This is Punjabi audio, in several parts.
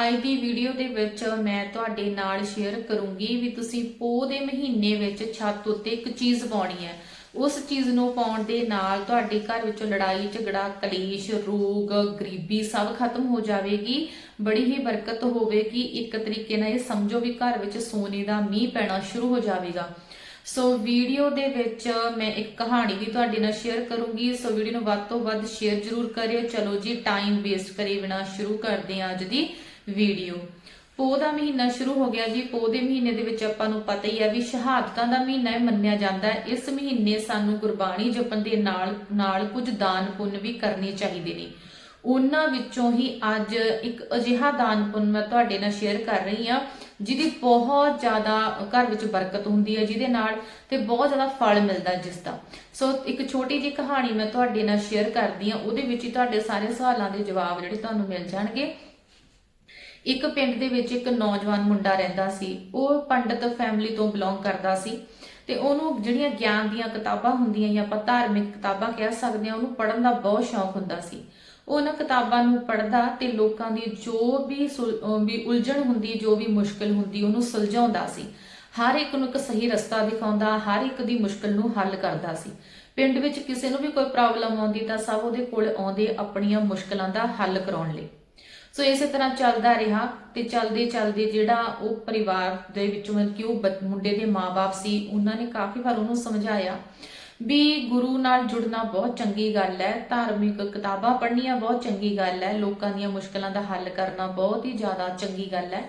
ਅੱਜ ਦੀ ਵੀਡੀਓ ਦੇ ਵਿੱਚ ਮੈਂ ਤੁਹਾਡੇ ਨਾਲ ਸ਼ੇਅਰ ਕਰੂੰਗੀ ਵੀ ਤੁਸੀਂ ਪੋਹ ਦੇ ਮਹੀਨੇ ਵਿੱਚ ਛੱਤ ਉੱਤੇ ਇੱਕ ਚੀਜ਼ ਪਾਉਣੀ ਹੈ। ਉਸ ਚੀਜ਼ ਨੂੰ ਪਾਉਣ ਦੇ ਨਾਲ ਤੁਹਾਡੇ ਘਰ ਵਿੱਚ ਲੜਾਈ, ਝਗੜਾ, ਕਲੇਸ਼, ਰੋਗ, ਗਰੀਬੀ ਸਭ ਖਤਮ ਹੋ ਜਾਵੇਗੀ। ਬੜੀ ਹੀ ਬਰਕਤ ਹੋਵੇਗੀ। ਇੱਕ ਤਰੀਕੇ ਨਾਲ ਇਹ ਸਮਝੋ ਵੀ ਘਰ ਵਿੱਚ ਸੋਨੇ ਦਾ ਮੀਂਹ ਪੈਣਾ ਸ਼ੁਰੂ ਹੋ ਜਾਵੇਗਾ। ਸੋ ਵੀਡੀਓ ਦੇ ਵਿੱਚ ਮੈਂ ਇੱਕ ਕਹਾਣੀ ਵੀ ਤੁਹਾਡੇ ਨਾਲ ਸ਼ੇਅਰ ਕਰੂੰਗੀ। ਸੋ ਵੀਡੀਓ ਨੂੰ ਵੱਧ ਤੋਂ ਵੱਧ ਸ਼ੇਅਰ ਜ਼ਰੂਰ ਕਰਿਓ। ਚਲੋ ਜੀ ਟਾਈਮ ਵੇਸਟ ਕਰੇ ਬਿਨਾ ਸ਼ੁਰੂ ਕਰਦੇ ਹਾਂ ਅੱਜ ਦੀ। ਵੀਡੀਓ। ਪੋਹ ਦਾ ਮਹੀਨਾ ਸ਼ੁਰੂ ਹੋ ਗਿਆ ਜੀ। ਪੋਹ ਦੇ ਮਹੀਨੇ ਦੇ ਵਿੱਚ ਆਪਾਂ ਨੂੰ ਪਤਾ ਹੀ ਹੈ ਵੀ ਸ਼ਹਾਦਤਾਂ ਦਾ ਮਹੀਨਾ ਇਹ ਮੰਨਿਆ ਜਾਂਦਾ ਹੈ। ਇਸ ਮਹੀਨੇ ਸਾਨੂੰ ਗੁਰਬਾਣੀ ਜਪਣ ਦੇ ਨਾਲ ਨਾਲ ਕੁਝ ਦਾਨ ਪੁੰਨ ਵੀ ਕਰਨੇ ਚਾਹੀਦੇ ਨੇ। ਉਹਨਾਂ ਵਿੱਚੋਂ ਹੀ ਅੱਜ ਇੱਕ ਅਜਿਹਾ ਦਾਨ ਪੁੰਨ ਮੈਂ ਤੁਹਾਡੇ ਨਾਲ ਸ਼ੇਅਰ ਕਰ ਰਹੀ ਹਾਂ, ਜਿਹਦੀ ਬਹੁਤ ਜ਼ਿਆਦਾ ਘਰ ਵਿੱਚ ਬਰਕਤ ਹੁੰਦੀ ਹੈ ਜਿਹਦੇ ਨਾਲ ਤੇ ਬਹੁਤ ਜ਼ਿਆਦਾ ਫਲ ਮਿਲਦਾ ਜਿਸ ਦਾ ਸੋ ਇੱਕ ਛੋਟੀ ਜਿਹੀ ਕਹਾਣੀ ਮੈਂ ਤੁਹਾਡੇ ਨਾਲ ਸ਼ੇਅਰ ਕਰਦੀ ਹਾਂ। ਉਹਦੇ ਵਿੱਚ ਹੀ ਤੁਹਾਡੇ ਸਾਰੇ ਸਵਾਲਾਂ ਦੇ ਜਵਾਬ ਜਿਹੜੇ ਤੁਹਾਨੂੰ ਮਿਲ ਜਾਣਗੇ। ਇੱਕ ਪਿੰਡ ਦੇ ਵਿੱਚ ਇੱਕ ਨੌਜਵਾਨ ਮੁੰਡਾ ਰਹਿੰਦਾ ਸੀ, ਉਹ ਪੰਡਤ ਫੈਮਿਲੀ ਤੋਂ ਬਿਲੋਂਗ ਕਰਦਾ ਸੀ ਤੇ ਉਹਨੂੰ ਜਿਹੜੀਆਂ ਗਿਆਨ ਦੀਆਂ ਕਿਤਾਬਾਂ ਹੁੰਦੀਆਂ ਜਾਂ ਆਪਾਂ ਧਾਰਮਿਕ ਕਿਤਾਬਾਂ ਕਹਿ ਸਕਦੇ ਹਾਂ, ਉਹਨੂੰ ਪੜ੍ਹਨ ਦਾ ਬਹੁਤ ਸ਼ੌਂਕ ਹੁੰਦਾ ਸੀ। ਉਹ ਉਹਨਾਂ ਕਿਤਾਬਾਂ ਨੂੰ ਪੜ੍ਹਦਾ ਤੇ ਲੋਕਾਂ ਦੀ ਜੋ ਵੀ ਸੁਲ- ਵੀ ਉਲਝਣ ਹੁੰਦੀ, ਜੋ ਵੀ ਮੁਸ਼ਕਲ ਹੁੰਦੀ, ਉਹਨੂੰ ਸੁਲਝਾਉਂਦਾ ਸੀ। ਹਰ ਇੱਕ ਨੂੰ ਇੱਕ ਸਹੀ ਰਸਤਾ ਦਿਖਾਉਂਦਾ, ਹਰ ਇੱਕ ਦੀ ਮੁਸ਼ਕਲ ਨੂੰ ਹੱਲ ਕਰਦਾ ਸੀ। ਪਿੰਡ ਵਿੱਚ ਕਿਸੇ ਨੂੰ ਵੀ ਕੋਈ ਪ੍ਰੋਬਲਮ ਆਉਂਦੀ ਤਾਂ ਸਭ ਉਹਦੇ ਕੋਲ ਆਉਂਦੇ ਆਪਣੀਆਂ ਮੁਸ਼ਕਲਾਂ ਦਾ ਹੱਲ ਕਰਾਉਣ ਲਈ। ਸੋ ਇਸੇ ਤਰ੍ਹਾਂ ਚੱਲਦਾ ਰਿਹਾ ਤੇ ਚੱਲਦੇ ਚੱਲਦੇ ਜਿਹੜਾ ਉਹ ਪਰਿਵਾਰ ਦੇ ਵਿੱਚੋਂ ਮਤਲਬ ਕਿ ਉਹ ਬੱਚ- ਮੁੰਡੇ ਦੇ ਮਾਪੇ ਸੀ, ਉਹਨਾਂ ਨੇ ਕਾਫੀ ਵਾਰ ਉਹਨੂੰ ਸਮਝਾਇਆ ਵੀ ਗੁਰੂ ਨਾਲ ਜੁੜਨਾ ਬਹੁਤ ਚੰਗੀ ਗੱਲ ਹੈ, ਧਾਰਮਿਕ ਕਿਤਾਬਾਂ ਪੜ੍ਹਨੀਆਂ ਬਹੁਤ ਚੰਗੀ ਗੱਲ ਹੈ, ਲੋਕਾਂ ਦੀਆਂ ਮੁਸ਼ਕਲਾਂ ਦਾ ਹੱਲ ਕਰਨਾ ਬਹੁਤ ਹੀ ਜ਼ਿਆਦਾ ਚੰਗੀ ਗੱਲ ਹੈ।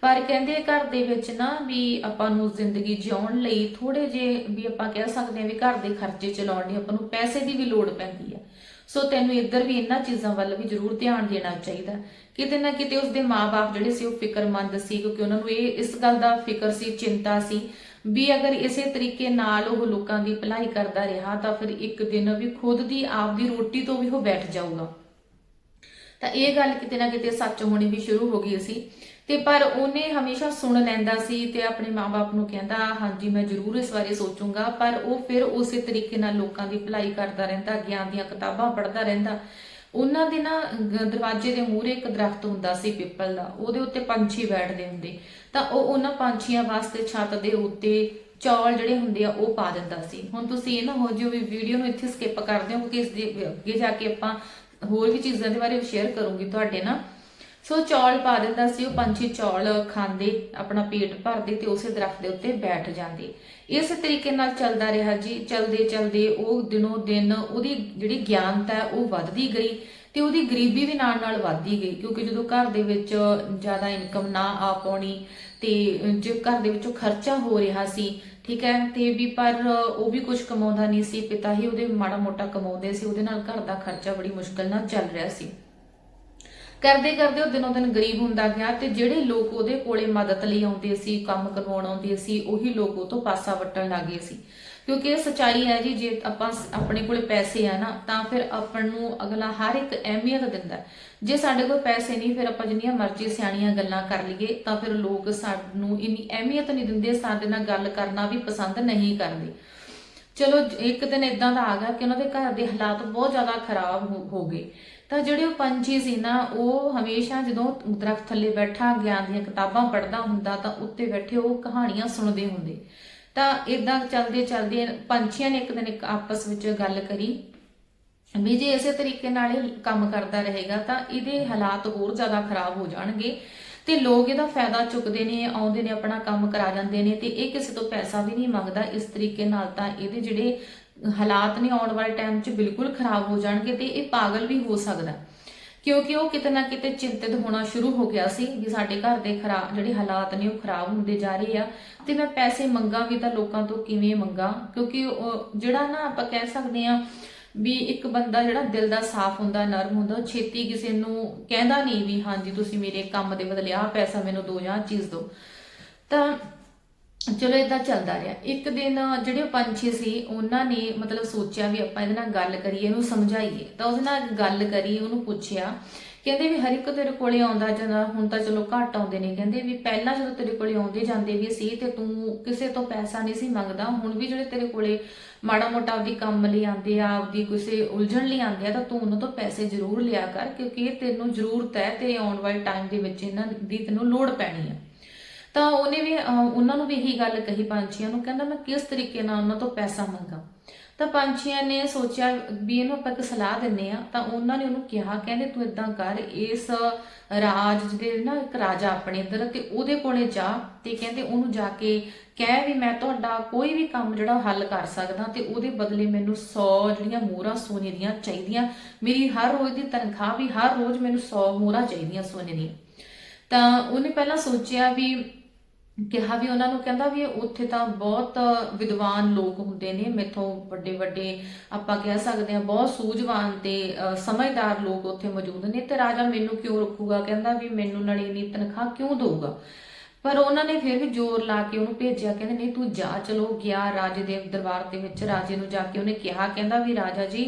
ਪਰ ਕਹਿੰਦੇ ਘਰ ਦੇ ਵਿੱਚ ਨਾ ਵੀ ਆਪਾਂ ਨੂੰ ਜ਼ਿੰਦਗੀ ਜਿਉਣ ਲਈ ਥੋੜੇ ਜੇ ਵੀ ਆਪਾਂ ਕਹਿ ਸਕਦੇ ਹਾਂ ਵੀ ਘਰ ਦੇ ਖਰਚੇ ਚਲਾਉਣ ਲਈ ਆਪਾਂ ਨੂੰ ਪੈਸੇ ਦੀ ਵੀ ਲੋੜ ਪੈਂਦੀ ਹੈ। ਸੋ ਤੈਨੂੰ ਇੱਧਰ ਵੀ ਇਹਨਾਂ ਚੀਜ਼ਾਂ ਵੱਲ ਵੀ ਜ਼ਰੂਰ ਧਿਆਨ ਦੇਣਾ ਚਾਹੀਦਾ। ਕਿਤੇ ਨਾ ਕਿਤੇ ਉਸਦੇ ਮਾਪੇ ਜਿਹੜੇ ਸੀ ਉਹ ਫਿਕਰਮੰਦ ਸੀ ਕਿਉਂਕਿ ਉਹਨਾਂ ਨੂੰ ਇਹ ਇਸ ਗੱਲ ਦਾ ਫਿਕਰ ਸੀ, ਚਿੰਤਾ ਸੀ ਵੀ ਅਗਰ ਇਸੇ ਤਰੀਕੇ ਨਾਲ ਉਹ ਲੋਕਾਂ ਦੀ ਭਲਾਈ ਕਰਦਾ ਰਿਹਾ ਤਾਂ ਫਿਰ ਇੱਕ ਦਿਨ ਵੀ ਖੁਦ ਦੀ ਆਪ ਦੀ ਰੋਟੀ ਤੋਂ ਵੀ ਉਹ ਬੈਠ ਜਾਊਗਾ। ਤਾਂ ਇਹ ਗੱਲ ਕਿਤੇ ਨਾ ਕਿਤੇ ਸੱਚ ਹੋਣੀ ਵੀ ਸ਼ੁਰੂ ਹੋ ਗਈ ਸੀ। ਤੇ ਪਰ ਉਹਨੇ ਹਮੇਸ਼ਾ ਸੁਣ ਲੈਂਦਾ ਸੀ ਤੇ ਆਪਣੇ ਮਾਪੇ ਨੂੰ ਕਹਿੰਦਾ, ਹਾਂਜੀ, ਮੈਂ ਜ਼ਰੂਰ ਇਸ ਬਾਰੇ ਸੋਚੂੰਗਾ। ਪਰ ਉਹ ਫਿਰ ਉਸੇ ਤਰੀਕੇ ਨਾਲ ਲੋਕਾਂ ਦੀ ਭਲਾਈ ਕਰਦਾ ਰਹਿੰਦਾ, ਗਿਆਨ ਦੀਆਂ ਕਿਤਾਬਾਂ ਪੜ੍ਹਦਾ ਰਹਿੰਦਾ। ਉਹਨਾਂ ਦੇ ਨਾ ਦਰਵਾਜ਼ੇ ਦੇ ਮੂਹਰੇ ਇੱਕ ਦਰਖਤ ਹੁੰਦਾ ਸੀ ਪਿੱਪਲ ਦਾ। ਉਹਦੇ ਉੱਤੇ ਪੰਛੀ ਬੈਠਦੇ ਹੁੰਦੇ। ਤਾਂ ਉਹ ਉਹਨਾਂ ਪੰਛੀਆਂ ਵਾਸਤੇ ਛੱਤ ਦੇ ਉੱਤੇ ਚੌਲ ਜਿਹੜੇ ਹੁੰਦੇ ਆ, ਉਹ ਪਾ ਦਿੰਦਾ ਸੀ। ਹੁਣ ਤੁਸੀਂ ਇਹ ਨਾ ਹੋ ਜਿਓ ਵੀ ਵੀਡੀਓ ਨੂੰ ਇੱਥੇ ਸਕਿਪ ਕਰ ਦਿਓ ਕਿਉਂਕਿ ਇਸ ਦੇ ਅੱਗੇ ਜਾ ਕੇ ਆਪਾਂ ਹੋਰ ਵੀ ਚੀਜ਼ਾਂ ਦੇ ਬਾਰੇ ਸ਼ੇਅਰ ਕਰੂੰਗੀ ਤੁਹਾਡੇ ਨਾਲ। ਸੋ ਚੌਲ ਪਾ ਦਿੰਦਾ ਸੀ, ਉਹ ਪੰਛੀ ਚੌਲ ਖਾਂਦੇ, ਆਪਣਾ ਪੇਟ ਭਰਦੇ ਤੇ ਉਸੇ ਦਰਖਤ ਦੇ ਉੱਤੇ ਬੈਠ ਜਾਂਦੇ। ਇਸ ਤਰੀਕੇ ਨਾਲ ਚੱਲਦਾ ਰਿਹਾ ਜੀ, ਚਲਦੇ ਚਲਦੇ ਉਹ ਦਿਨੋਂ ਦਿਨ ਉਹਦੀ ਜਿਹੜੀ ਗਿਆਨਤਾ ਉਹ ਵੱਧਦੀ ਗਈ ਤੇ ਉਹਦੀ ਗਰੀਬੀ ਵੀ ਨਾਲ ਨਾਲ ਵੱਧਦੀ ਗਈ, ਕਿਉਂਕਿ ਜਦੋਂ ਘਰ ਦੇ ਵਿੱਚ ਜ਼ਿਆਦਾ ਇਨਕਮ ਨਾ ਆ ਪਾਉਣੀ ਤੇ ਜੇ ਘਰ ਦੇ ਵਿੱਚੋਂ ਖਰਚਾ ਹੋ ਰਿਹਾ ਸੀ, ਠੀਕ ਹੈ, ਤੇ ਵੀ ਪਰ ਉਹ ਵੀ ਕੁਝ ਕਮਾਉਂਦਾ ਨਹੀਂ ਸੀ, ਪਿਤਾ ਹੀ ਉਹਦੇ ਮਾੜਾ ਮੋਟਾ ਕਮਾਉਂਦੇ ਸੀ, ਉਹਦੇ ਨਾਲ ਘਰ ਦਾ ਖਰਚਾ ਬੜੀ ਮੁਸ਼ਕਲ ਨਾਲ ਚੱਲ ਰਿਹਾ ਸੀ। ਕਰਦੇ ਕਰਦੇ ਉਹ ਦਿਨੋਂ ਦਿਨ ਗਰੀਬ ਹੁੰਦਾ ਗਿਆ ਤੇ ਜਿਹੜੇ ਲੋਕ ਉਹਦੇ ਕੋਲੇ ਮਦਦ ਲਈ ਆਉਂਦੇ ਸੀ, ਕੰਮ ਕਰਵਾਉਣ ਆਉਂਦੇ ਸੀ, ਉਹੀ ਲੋਕ ਉਹ ਤੋਂ ਪਾਸਾ ਵੱਟਣ ਲੱਗੇ ਸੀ। ਕਿਉਂਕਿ ਇਹ ਸਚਾਈ ਹੈ ਜੀ, ਜੇ ਆਪਾਂ ਆਪਣੇ ਕੋਲੇ ਪੈਸੇ ਆ ਨਾ, ਤਾਂ ਫਿਰ ਆਪਾਂ ਨੂੰ ਅਗਲਾ ਹਰ ਇੱਕ ਅਹਿਮੀਅਤ ਦਿੰਦਾ ਜੇ ਸਾਡੇ ਕੋਲ ਪੈਸੇ ਨਹੀਂ, ਫਿਰ ਆਪਾਂ ਜਿੰਨੀਆਂ ਮਰਜ਼ੀ ਸਿਆਣੀਆਂ ਗੱਲਾਂ ਕਰ ਲਈਏ, ਤਾਂ ਫਿਰ ਲੋਕ ਸਾਨੂੰ ਇੰਨੀ ਅਹਿਮੀਅਤ ਨਹੀਂ ਦਿੰਦੇ, ਸਾਡੇ ਨਾਲ ਗੱਲ ਕਰਨਾ ਵੀ ਪਸੰਦ ਨਹੀਂ ਕਰਦੇ। ਚਲੋ ਇੱਕ ਦਿਨ ਇਦਾਂ ਦਾ ਆ ਗਿਆ ਕਿ ਉਹਨਾਂ ਦੇ ਘਰ ਦੇ ਹਾਲਾਤ ਬਹੁਤ ਜ਼ਿਆਦਾ ਖਰਾਬ ਹੋ- ਹੋ ਗਏ। ਤਾਂ ਜਿਹੜੇ ਉਹ ਪੰਛੀ ਸੀ ਨਾ, ਉਹ ਹਮੇਸ਼ਾ ਜਦੋਂ ਦਰਖਤ ਥੱਲੇ ਬੈਠਾ, ਗਿਆਨ ਦੀਆਂ ਕਿਤਾਬਾਂ ਪੜ੍ਹਦਾ ਹੁੰਦਾ, ਤਾਂ ਉੱਤੇ ਬੈਠੇ ਉਹ ਕਹਾਣੀਆਂ ਸੁਣਦੇ ਹੁੰਦੇ। ਤਾਂ ਇਦਾਂ ਚੱਲਦੇ ਚੱਲਦੇ ਪੰਛੀਆਂ ਨੇ ਇੱਕ ਦਿਨ ਇੱਕ ਆਪਸ ਵਿੱਚ ਗੱਲ ਕਰੀ। ਵੀ ਜੇ ਇਸੇ ਤਰੀਕੇ ਨਾਲ ਇਹ ਕੰਮ ਕਰਦਾ ਰਹੇਗਾ, ਤਾਂ ਇਹਦੇ ਹਾਲਾਤ ਹੋਰ ਜ਼ਿਆਦਾ ਖਰਾਬ ਹੋ ਜਾਣਗੇ। ਤੇ ਲੋਕ ਇਹਦਾ ਫਾਇਦਾ ਚੁੱਕਦੇ ਨੇ, ਆਉਂਦੇ ਨੇ, ਆਪਣਾ ਕੰਮ ਕਰਾ ਜਾਂਦੇ ਨੇ ਤੇ ਇਹ ਕਿਸੇ ਤੋਂ ਪੈਸਾ ਵੀ ਨਹੀਂ ਮੰਗਦਾ। ਇਸ ਤਰੀਕੇ ਨਾਲ ਤਾਂ ਇਹਦੇ ਜਿਹੜੇ ਹਾਲਾਤ ਨੇ ਆਉਣ ਵਾਲੇ ਟਾਈਮ 'ਚ ਬਿਲਕੁਲ ਖਰਾਬ ਹੋ ਜਾਣਗੇ ਤੇ ਇਹ ਪਾਗਲ ਵੀ ਹੋ ਸਕਦਾ ਕਿਉਂਕਿ ਉਹ ਕਿਤੇ ਨਾ ਕਿਤੇ ਚਿੰਤਿਤ ਹੋਣਾ ਸ਼ੁਰੂ ਹੋ ਗਿਆ ਸੀ ਵੀ ਸਾਡੇ ਘਰ ਦੇ ਖਰਾਬ ਜਿਹੜੇ ਹਾਲਾਤ ਨੇ ਉਹ ਖਰਾਬ ਹੁੰਦੇ ਜਾ ਰਹੇ ਆ ਤੇ ਮੈਂ ਪੈਸੇ ਮੰਗਾ ਵੀ ਤਾਂ ਲੋਕਾਂ ਤੋਂ ਕਿਵੇਂ ਮੰਗਾ? ਕਿਉਂਕਿ ਜਿਹੜਾ ਨਾ ਆਪਾਂ ਕਹਿ ਸਕਦੇ ਆ ਵੀ ਇੱਕ ਬੰਦਾ ਜਿਹੜਾ ਦਿਲ ਦਾ ਸਾਫ਼ ਹੁੰਦਾ, ਨਰਮ ਹੁੰਦਾ, ਉਹ ਛੇਤੀ ਕਿਸੇ ਨੂੰ ਕਹਿੰਦਾ ਨਹੀਂ ਵੀ ਹਾਂਜੀ, ਤੁਸੀਂ ਮੇਰੇ ਕੰਮ ਦੇ ਬਦਲੇ ਆਹ ਪੈਸਾ ਮੈਨੂੰ ਦਿਓ ਜਾਂ ਚੀਜ਼ ਦਿਓ ਤਾਂ ਚਲੋ ਇਦਾਂ ਚੱਲਦਾ ਰਿਹਾ। ਇੱਕ ਦਿਨ ਜਿਹੜੇ ਉਹ ਪੰਛੀ ਸੀ, ਉਹਨਾਂ ਨੇ ਮਤਲਬ ਸੋਚਿਆ ਵੀ ਆਪਾਂ ਇਹਦੇ ਨਾਲ ਗੱਲ ਕਰੀਏ, ਇਹਨੂੰ ਸਮਝਾਈਏ। ਤਾਂ ਉਹਦੇ ਨਾਲ ਗੱਲ ਕਰੀ, ਉਹਨੂੰ ਪੁੱਛਿਆ, ਕਹਿੰਦੇ ਵੀ ਹਰ ਇੱਕ ਤੇਰੇ ਕੋਲੇ ਆਉਂਦਾ ਜਾਂਦਾ, ਹੁਣ ਤਾਂ ਚਲੋ ਘੱਟ ਆਉਂਦੇ ਨੇ। ਕਹਿੰਦੇ ਵੀ ਪਹਿਲਾਂ ਜਦੋਂ ਤੇਰੇ ਕੋਲੇ ਆਉਂਦੇ ਜਾਂਦੇ ਵੀ ਸੀ ਤੇ ਤੂੰ ਕਿਸੇ ਤੋਂ ਪੈਸਾ ਨਹੀਂ ਸੀ ਮੰਗਦਾ, ਹੁਣ ਵੀ ਜਿਹੜੇ ਤੇਰੇ ਕੋਲੇ ਮਾੜਾ ਮੋਟਾ ਆਪਦੀ ਕੰਮ ਲਈ ਆਉਂਦੇ ਆ, ਆਪਦੀ ਕਿਸੇ ਉਲਝਣ ਲਈ ਆਉਂਦੇ ਆ, ਤਾਂ ਤੂੰ ਉਹਨਾਂ ਤੋਂ ਪੈਸੇ ਜ਼ਰੂਰ ਲਿਆ ਕਰ, ਕਿਉਂਕਿ ਇਹ ਤੈਨੂੰ ਜ਼ਰੂਰਤ ਹੈ ਤੇ ਆਉਣ ਵਾਲੇ ਟਾਈਮ ਦੇ ਵਿੱਚ ਇਹਨਾਂ ਦੀ ਤੈਨੂੰ ਲੋੜ ਪੈਣੀ ਹੈ ਤਾਂ ਉਹਨੇ ਵੀ ਉਹਨਾਂ ਨੂੰ ਵੀ ਇਹੀ ਗੱਲ ਕਹੀ ਪੰਛੀਆਂ ਨੂੰ, ਕਹਿੰਦਾ ਮੈਂ ਕਿਸ ਤਰੀਕੇ ਨਾਲ ਉਹਨਾਂ ਤੋਂ ਪੈਸਾ ਮੰਗਾ। ਤਾਂ ਪੰਛੀਆਂ ਨੇ ਸੋਚਿਆ ਵੀ ਇਹਨੂੰ ਆਪਾਂ ਇੱਕ ਸਲਾਹ ਦਿੰਨੇ ਆ ਤਾਂ ਉਹਨਾਂ ਨੇ ਉਹਨੂੰ ਕਿਹਾ, ਕਹਿੰਦੇ ਤੂੰ ਇਦਾਂ ਕਰ, ਇਸ ਰਾਜ ਦੇ ਨਾ ਇੱਕ ਰਾਜਾ ਆਪਣੇ ਇੱਧਰ ਤੇ ਉਹਦੇ ਕੋਲੇ ਜਾ ਤੇ ਕਹਿੰਦੇ ਉਹਨੂੰ ਜਾ ਕੇ ਕਹਿ ਵੀ ਮੈਂ ਤੁਹਾਡਾ ਕੋਈ ਵੀ ਕੰਮ ਜਿਹੜਾ ਹੱਲ ਕਰ ਸਕਦਾ ਤੇ ਉਹਦੇ ਬਦਲੇ ਮੈਨੂੰ 100 ਜਿਹੜੀਆਂ ਮੋਹਰਾਂ ਸੋਨੇ ਦੀਆਂ ਚਾਹੀਦੀਆਂ। ਮੇਰੀ ਹਰ ਰੋਜ਼ ਦੀ ਤਨਖਾਹ ਵੀ ਹਰ ਰੋਜ਼ ਮੈਨੂੰ 100 ਮੋਹਰਾਂ ਚਾਹੀਦੀਆਂ ਸੋਨੇ ਦੀਆਂ। ਤਾਂ ਉਹਨੇ ਪਹਿਲਾਂ ਸੋਚਿਆ ਵੀ ਕਿਹਾ ਵੀ ਉਹਨਾਂ ਨੂੰ, ਕਹਿੰਦਾ ਵੀ ਉੱਥੇ ਤਾਂ ਬਹੁਤ ਵਿਦਵਾਨ ਲੋਕ ਹੁੰਦੇ ਨੇ, ਮੇਥੋਂ ਵੱਡੇ ਵੱਡੇ ਆਪਾਂ ਕਹਿ ਸਕਦੇ ਹਾਂ, ਬਹੁਤ ਸੂਝਵਾਨ ਤੇ ਸਮਝਦਾਰ ਲੋਕ ਉੱਥੇ ਮੌਜੂਦ ਨੇ ਤੇ ਰਾਜਾ ਮੈਨੂੰ ਕਿਉਂ ਰੱਖੂਗਾ? ਕਹਿੰਦਾ ਵੀ ਮੈਨੂੰ ਨਾਲੇ ਇੰਨੀ ਤਨਖਾਹ ਕਿਉਂ ਦਊਗਾ? ਪਰ ਉਹਨਾਂ ਨੇ ਫਿਰ ਵੀ ਜ਼ੋਰ ਲਾ ਕੇ ਉਹਨੂੰ ਭੇਜਿਆ, ਕਹਿੰਦੇ ਨਹੀਂ ਤੂੰ ਜਾ, ਚਲੋ ਗਿਆ ਰਾਜੇ ਦੇ ਦਰਬਾਰ ਦੇ ਵਿੱਚ, ਰਾਜੇ ਨੂੰ ਜਾ ਕੇ ਉਹਨੇ ਕਿਹਾ, ਕਹਿੰਦਾ ਵੀ ਰਾਜਾ ਜੀ